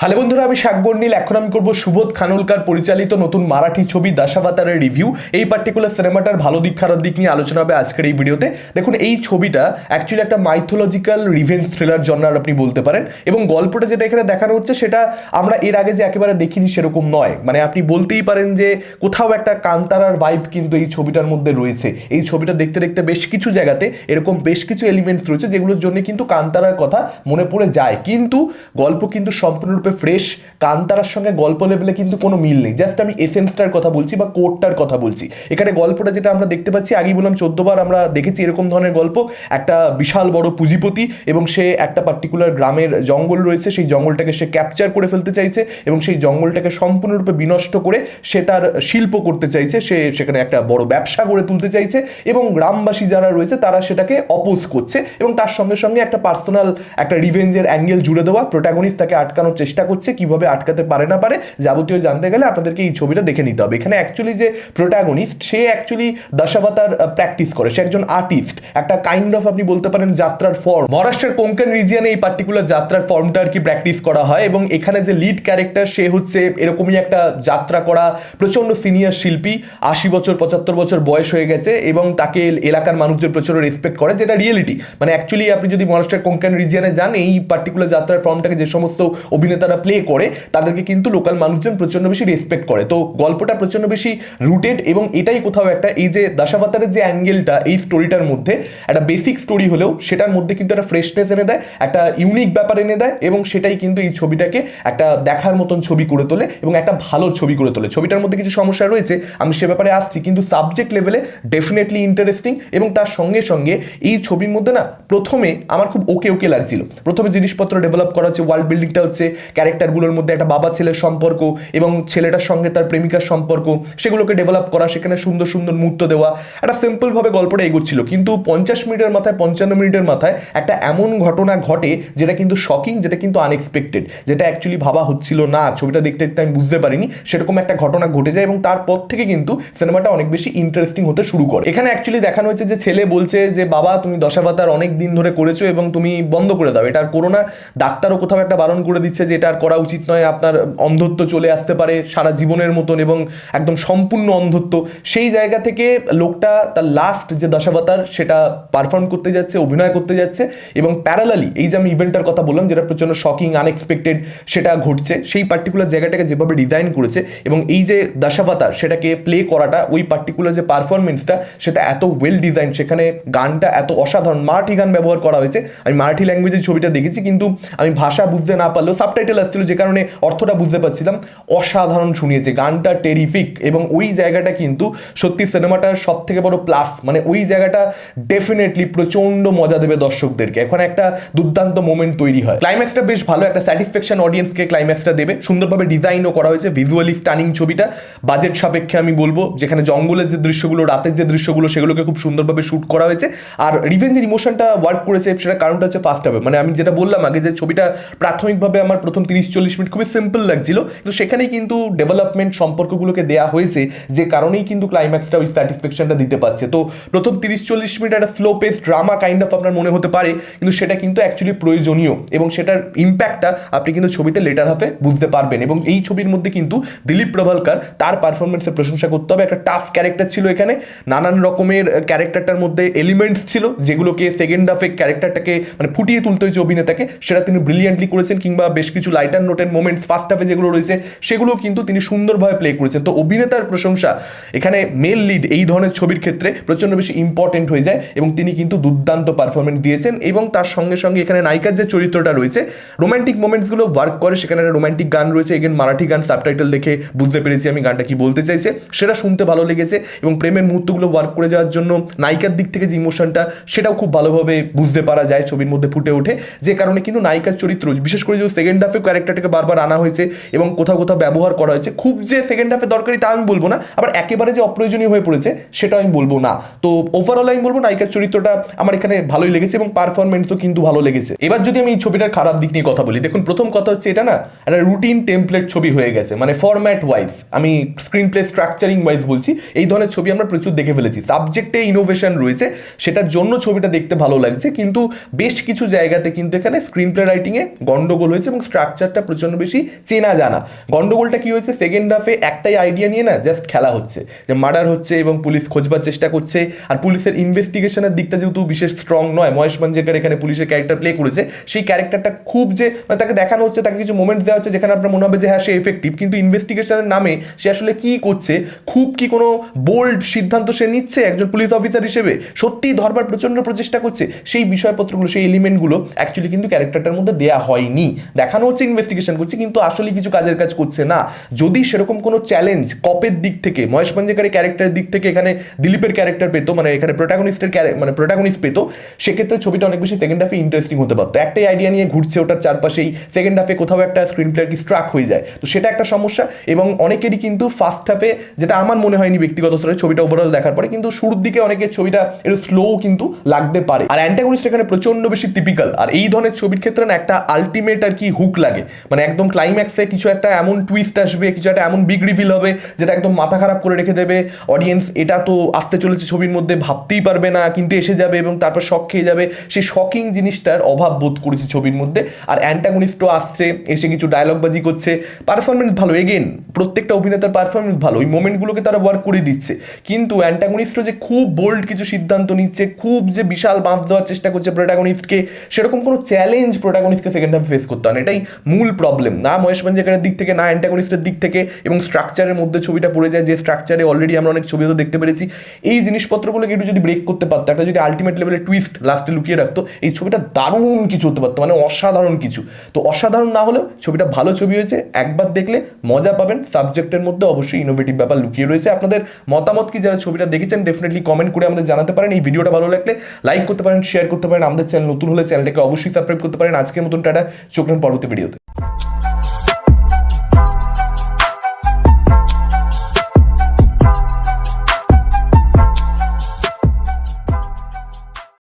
Hello বন্ধুরা, আমি শাকবর নীল এখন আমি করব সুবোধ খানলকার পরিচালিত নতুন মারাঠি ছবি দাশাবাতারের রিভিউ। এই পার্টিকুলার সিনেমাটার ভালো দিক, খারাপ দিক নিয়ে আলোচনা হবে আজকের এই ভিডিওতে। দেখুন, এই ছবিটা অ্যাকচুয়ালি একটা মাইথোলজিক্যাল রিভেঞ্জ থ্রিলার জনার আপনি বলতে পারেন। এবং গল্পটা যেটা এখানে দেখানো হচ্ছে, সেটা আমরা এর আগে যে একেবারে দেখিনি, সেরকম নয়। মানে আপনি বলতেই পারেন যে কোথাও একটা কান্তারার ভাইব কিন্তু এই ছবিটার মধ্যে রয়েছে। এই ছবিটা দেখতে দেখতে বেশ কিছু জায়গাতে এরকম বেশ কিছু এলিমেন্টস রয়েছে, যেগুলোর জন্য কিন্তু কান্তারার কথা মনে পড়ে যায়। কিন্তু গল্প কিন্তু সম্পূর্ণরূপে ফ্রেশ কান্তারার সঙ্গে গল্প লেভেলে কিন্তু কোনো মিল নেই। জাস্ট আমি এসেন্সটার কথা বলছি বা কোডটার কথা বলছি। এখানে গল্পটা যেটা আমরা দেখতে পাচ্ছি, আগেই বললাম চোদ্দবার আমরা দেখেছি এরকম ধরনের গল্প। একটা বিশাল বড় পুঁজিপতি এবং সে একটা পার্টিকুলার গ্রামের জঙ্গল রয়েছে, সেই জঙ্গলটাকে সে ক্যাপচার করে ফেলতে চাইছে এবং সেই জঙ্গলটাকে সম্পূর্ণরূপে বিনষ্ট করে সে তার শিল্প করতে চাইছে। সে সেখানে একটা বড় ব্যবসা গড়ে তুলতে চাইছে এবং গ্রামবাসী যারা রয়েছে তারা সেটাকে অপোজ করছে এবং তার সঙ্গে সঙ্গে একটা পার্সোনাল একটা রিভেঞ্জের অ্যাঙ্গেল জুড়ে দেওয়া প্রোটাগনিস্ট তাকে আটকানোর চেষ্টা করছে কীভাবে আটকাতে পারে না পারে, যাবতীয় জানতে গেলে আপনাদেরকে এই ছবিটা দেখে নিতে হবে। এখানে অ্যাকচুয়ালি যে প্রোটাগনিস্ট সে অ্যাকচুয়ালি দশাবতার প্র্যাকটিস করে। সে একজন আর্টিস্ট একটা কাইন্ড অফ আপনি বলতে পারেন যাত্রার ফর্ম মহারাষ্ট্রের কোঙ্কন রিজিয়নে এই পার্টিকুলার যাত্রার ফর্মটা আর কি প্র্যাকটিস করা হয় এবং এখানে যে লিড ক্যারেক্টার সে হচ্ছে এরকমই একটা যাত্রা করা প্রচণ্ড সিনিয়র শিল্পী। আশি বছর, পঁচাত্তর বছর বয়স হয়ে গেছে এবং তাকে এলাকার মানুষদের প্রচণ্ড রেসপেক্ট করে, যেটা রিয়েলিটি মানে অ্যাকচুয়ালি আপনি যদি মহারাষ্ট্রের কোঙ্কন রিজিয়নে যান, এই পার্টিকুলার যাত্রার ফর্মটাকে যে সমস্ত অভিনেতারা প্লে করে, তাদেরকে কিন্তু লোকাল মানুষজন প্রচণ্ড বেশি রেসপেক্ট করে। তো গল্পটা প্রচণ্ড বেশি রুটেড এবং এটাই কোথাও একটা এই যে দাশাবাতারের যে অ্যাঙ্গেলটা এই স্টোরিটার মধ্যে, একটা বেসিক স্টোরি হলেও সেটার মধ্যে কিন্তু একটা ফ্রেশনেস এনে দেয়, একটা ইউনিক ব্যাপার এনে দেয় এবং সেটাই কিন্তু এই ছবিটাকে একটা দেখার মতন ছবি করে তোলে এবং একটা ভালো ছবি করে তোলে। ছবিটার মধ্যে কিছু সমস্যা রয়েছে, আমি সে ব্যাপারে আসছি, কিন্তু সাবজেক্ট লেভেলে ডেফিনেটলি ইন্টারেস্টিং এবং তার সঙ্গে সঙ্গে এই ছবির মধ্যে না, প্রথমে আমার খুব ওকে ওকে লাগছিল। প্রথমে জিনিসপত্র ডেভেলপ করা হচ্ছে ওয়ার্ল্ড বিল্ডিংটা হচ্ছে ক্যারেক্টারগুলোর মধ্যে একটা বাবা ছেলের সম্পর্ক এবং ছেলেটার সঙ্গে তার প্রেমিকার সম্পর্ক, সেগুলোকে ডেভেলপ করা, সেখানে সুন্দর সুন্দর মুহূর্ত দেওয়া, একটা সিম্পলভাবে গল্পটা এগোচ্ছিল। কিন্তু পঞ্চাশ মিনিটের মাথায়, পঞ্চান্ন মিনিটের মাথায় একটা এমন ঘটনা ঘটে, যেটা কিন্তু শকিং যেটা কিন্তু আনএক্সপেক্টেড যেটা অ্যাকচুয়ালি ভাবা হচ্ছিল না, ছবিটা দেখতে দেখতে আমি বুঝতে পারিনি। সেরকম একটা ঘটনা ঘটে যায় এবং তারপর থেকে কিন্তু সিনেমাটা অনেক বেশি ইন্টারেস্টিং হতে শুরু করে। এখানে অ্যাকচুয়ালি দেখানো হয়েছে যে ছেলে বলছে যে, বাবা, তুমি দশাভাতার অনেক দিন ধরে করেছ এবং তুমি বন্ধ করে দাও। এটা আর করো ডাক্তারও কোথাও একটা বারণ করে দিচ্ছে যে, এটা আর করা উচিত নয়, আপনার অন্ধত্ব চলে আসতে পারে সারা জীবনের মতন এবং একদম সম্পূর্ণ অন্ধত্ব। সেই জায়গা থেকে লোকটা তার লাস্ট যে দশাবতার, সেটা পারফর্ম করতে যাচ্ছে, অভিনয় করতে যাচ্ছে এবং প্যারালালি এই যে আমি ইভেন্টটার কথা বললাম, যেটা প্রচণ্ড শকিং আনএক্সপেক্টেড সেটা ঘটছে, সেই পার্টিকুলার জায়গাটাকে যেভাবে ডিজাইন করেছে এবং এই যে দশাবতার, সেটাকে প্লে করাটা, ওই পার্টিকুলার যে পারফরমেন্সটা সেটা এত ওয়েল ডিজাইন সেখানে গানটা এত অসাধারণ, মারাঠি গান ব্যবহার করা হয়েছে। আমি মারাঠি ল্যাঙ্গুয়েজের ছবিটা দেখেছি, কিন্তু আমি ভাষা বুঝতে না পারলেও সাবটাইটেল আসছিল যে কারণে অর্থটা বুঝতে পারছিলাম। অসাধারণ শুনিয়েছে। গানটা টেরিফিক এবং ওই জায়গাটা কিন্তু সত্যি সিনেমাটার সব থেকে বড় প্লাস মানে ওই জায়গাটা ডেফিনেটলি প্রচণ্ড মজা দেবে দর্শকদেরকে। এখন একটা দুর্দান্ত মোমেন্ট তৈরি হয়। ক্লাইম্যাক্সটা বেশ ভালো, একটা স্যাটিসফ্যাকশন অডিয়েন্সকে ক্লাইম্যাক্সটা দেবে। সুন্দরভাবে ডিজাইনও করা হয়েছে ভিজুয়ালি স্টানিং ছবিটা। বাজেট সাপেক্ষে আমি বলব, যেখানে জঙ্গলের যে দৃশ্যগুলো, রাতের যে দৃশ্যগুলো, সেগুলোকে খুব সুন্দরভাবে শ্যুট করা হয়েছে। আর রিভেঞ্জের ইমোশনটা ওয়ার্ক করেছে সেটা কারণটা হচ্ছে ফার্স্ট হবে মানে আমি যেটা বললাম আগে যে ছবিটা প্রাথমিকভাবে আমার প্রথম তিরিশ, চল্লিশ মিনিট খুবই সিম্পল লাগছিল। কিন্তু সেখানেই কিন্তু ডেভেলপমেন্ট সম্পর্কগুলোকে দেওয়া হয়েছে, যে কারণেই কিন্তু ক্লাইম্যাক্সটা ওই স্যাটিসফ্যাকশনটা দিতে পারছে। তো প্রথম তিরিশ, চল্লিশ মিনিট একটা slow pace drama kind of আপনার মনে হতে পারে, কিন্তু সেটা কিন্তু অ্যাকচুয়ালি প্রয়োজনীয় এবং সেটার ইম্প্যাক্টটা আপনি কিন্তু ছবিতে লেটার হাফে বুঝতে পারবেন এবং এই ছবির মধ্যে কিন্তু দিলীপ প্রভালকার তার পারফরমেন্সের প্রশংসা করতে হবে। একটা টাফ ক্যারেক্টার ছিল এখানে, নানান রকমের ক্যারেক্টারটার মধ্যে এলিমেন্টস ছিল, যেগুলোকে সেকেন্ড হাফে ক্যারেক্টারটাকে মানে ফুটিয়ে তুলতে হয়েছে অভিনেতাকে, সেটা তিনি ব্রিলিয়েন্টলি করেছেন কিংবা বেশ কিছু লাইটার নোটের মোমেন্টস ফার্স্ট হাফে যেগুলো রয়েছে, সেগুলো কিন্তু তিনি সুন্দরভাবে প্লে করেছেন। তো অভিনেতার প্রশংসা, এখানে মেল লিড এই ধরনের ছবির ক্ষেত্রে প্রচণ্ড বেশি ইম্পর্টেন্ট হয়ে যায় এবং তিনি কিন্তু দুর্দান্ত পারফরমেন্স দিয়েছেন এবং তার সঙ্গে সঙ্গে এখানে নায়িকার যে চরিত্রটা রয়েছে রোমান্টিক মোমেন্টসগুলো ওয়ার্ক করে, সেখানে একটা রোমান্টিক গান রয়েছে। এগেন মারাঠি গান সাবটাইটেল দেখে বুঝতে পেরেছি আমি গানটা কি বলতে চাইছে। সেটা শুনতে ভালো লেগেছে এবং প্রেমের মুহূর্তগুলো ওয়ার্ক করে যাওয়ার জন্য নায়িকার দিক থেকে যে ইমোশনটা সেটাও খুব ভালোভাবে বুঝতে পারা যায় ছবির মধ্যে ফুটে ওঠে। যে কারণে কিন্তু নায়িকার চরিত্র, বিশেষ করে যে সেকেন্ড হাফে ক্যারেক্টারটাকে বারবার আনা হয়েছে এবং কোথাও কোথাও ব্যবহার করা হয়েছে। খুব যে সেকেন্ড হাফে দরকারি তা আমি বলব না, আবার একেবারে যে অপ্রয়োজনীয় হয়ে পড়েছে সেটা আমি বলব না। তো ওভারঅল আমি বলব নায়িকার চরিত্রটা আমার এখানে ভালোই লেগেছে এবং পারফরমেন্সও কিন্তু ভালো লেগেছে। এবার যদি আমি এই ছবিটার খারাপ দিক নিয়ে কথা বলি, দেখুন প্রথম কথা হচ্ছে এটা না, একটা রুটিন টেমপ্লেট ছবি হয়ে গেছে মানে ফরম্যাট ওয়াইজ আমি স্ক্রিন প্লে স্ট্রাকচারিং ওয়াইজ বলছি, এই ধরনের ছবি আমরা প্রচুর দেখে ফেলেছি। সাবজেক্টে ইনোভেশন রয়েছে, সেটার জন্য ছবিটা দেখতে ভালো লাগছে, কিন্তু বেশ কিছু জায়গাতে কিন্তু এখানে স্ক্রিন প্লে রাইটিংয়ে গন্ডগোল হয়েছে এবং স্ট্রাকচারটা প্রচণ্ড বেশি চেনা জানা। গন্ডগোলটা কি হয়েছে? সেকেন্ড হাফে একটাই আইডিয়া নিয়ে না জাস্ট খেলা হচ্ছে। যে মার্ডার হচ্ছে এবং পুলিশ খোঁজবার চেষ্টা করছে। আর পুলিশের ইনভেস্টিগেশনের দিকটা যেহেতু বিশেষ স্ট্রং নয়, মহেশ মঞ্জেরকার এখানে পুলিশের ক্যারেক্টার প্লে করেছে, সেই ক্যারেক্টারটা খুব যে মানে তাকে দেখানো হচ্ছে, তাকে কিছু মোমেন্টস দেওয়া হচ্ছে, যেখানে আপনার মনে হবে যে হ্যাঁ সে এফেক্টিভ কিন্তু ইনভেস্টিগেশনের নামে সে আসলে কি করছে? খুব কি কোনো বোল্ড সিদ্ধান্ত সে নিচ্ছে একজন পুলিশ অফিসার হিসেবে? সত্যিই ধরবার প্রচণ্ড প্রচেষ্টা করছে। সেই বিষয়পত্রগুলো, সেই এলিমেন্টগুলো অ্যাকচুয়ালি কিন্তু ক্যারেক্টারটার মধ্যে দেয়া হয়নি। দেখানো হচ্ছে ইনভেস্টিগেশন করছে, কিন্তু আসলে কিছু কাজের কাজ করছে না। যদি সেরকম কোনো চ্যালেঞ্জ কপের দিক থেকে, মহেশ মঞ্জেকারের ক্যারেক্টারের দিক থেকে এখানে দিলীপের ক্যারেক্টার পেতো মানে এখানে প্রোটাগনিস্টের মানে প্রোটাগনিস্ট পেতো, সেক্ষেত্রে ছবিটা অনেক বেশি সেকেন্ড হাফে ইন্টারেস্টিং হতে পারতো। একটাই আইডিয়া নিয়ে ঘুরছে ওটার চারপাশেই সেকেন্ড হাফে কোথাও একটা স্ক্রিন প্লে কি স্ট্রাক হয়ে যায়। তো সেটা একটা সমস্যা, এবং অনেকেরই কিন্তু ফার্স্ট হাফে যেটা আমার মনে হয়নি ব্যক্তিগত স্তরে, ছবিটা ওভারঅল দেখার পরে, কিন্তু শুরুর দিকে অনেকের ছবিটা একটু স্লো কিন্তু লাগতে পারে। আর অ্যান্টাগনিস্ট এখানে প্রচণ্ড বেশি টিপিক্যাল আর এই ধরনের ছবির ক্ষেত্রে না একটা আলটিমেট আর কি হুক লাগে মানে একদম ক্লাইম্যাক্সে কিছু একটা এমন টুইস্ট আসবে, কিছু একটা এমন বিগ রিভিল হবে, যেটা একদম মাথা খারাপ করে রেখে দেবে। অডিয়েন্স এটা তো আসতে চলেছে ছবির মধ্যে, ভাবতেই পারবে না, কিন্তু এসে যাবে এবং তারপর শখ খেয়ে যাবে। সেই শকিং জিনিসটার অভাব বোধ করেছি ছবির মধ্যে। আর অ্যান্টাগনিস্টও আসছে, এসে কিছু ডায়লগবাজি করছে। পারফরমেন্স ভালো। এগেন প্রত্যেকটা অভিনেতার পারফরমেন্স ভালো। ওই মোমেন্টগুলোকে তারা ওয়ার্ক করে দিচ্ছে। কিন্তু অ্যান্টাগনিস্টও যে খুব বোল্ড কিছু সিদ্ধান্ত নিচ্ছে, খুব যে বিশাল বাঁধ দেওয়ার চেষ্টা করছে প্রোটাগনিস্টকে সেরকম কোনো চ্যালেঞ্জ প্রোটাগনিস্টকে সেকেন্ড হাফ ফেস করতে হয় না। এটাই মূল প্রবলেম না, মহেশ মঞ্জেকারের দিক থেকে, না অ্যান্টাগনিস্টের দিক থেকে এবং স্ট্রাকচারের মধ্যে ছবিটা পড়ে যায়, যে স্ট্রাকচারে অলরেডি আমরা অনেক ছবিও দেখতে পেরেছি। এই জিনিসপত্রগুলোকে একটু যদি ব্রেক করতে পারতো, একটা যদি আলটিমেট লেভেলের টুইস্ট লাস্টে লুকিয়ে রাখতো, এই ছবিটা দারুণ কিছু হতে পারতো মানে অসাধারণ কিছু। তো অসাধারণ না হলেও ছবিটা ভালো ছবি হয়েছে, একবার দেখলে মজা পাবেন। সাবজেক্টের মধ্যে অবশ্যই ইনোভেটিভ ব্যাপার লুকিয়ে রয়েছে। আপনাদের মতামত কি যারা ছবিটা দেখেছেন ডেফিনেটলি কমেন্ট করে আমাদের জানাতে পারেন। এই ভিডিওটা ভালো লাগলে লাইক করতে পারেন শেয়ার করতে পারেন। আমাদের চ্যানেল নতুন হলে চ্যানেলটাকে অবশ্যই সাবস্ক্রাইব করতে পারেন। আজকের মতন টাটা, চোখ পরবর্তী ভিডিওতে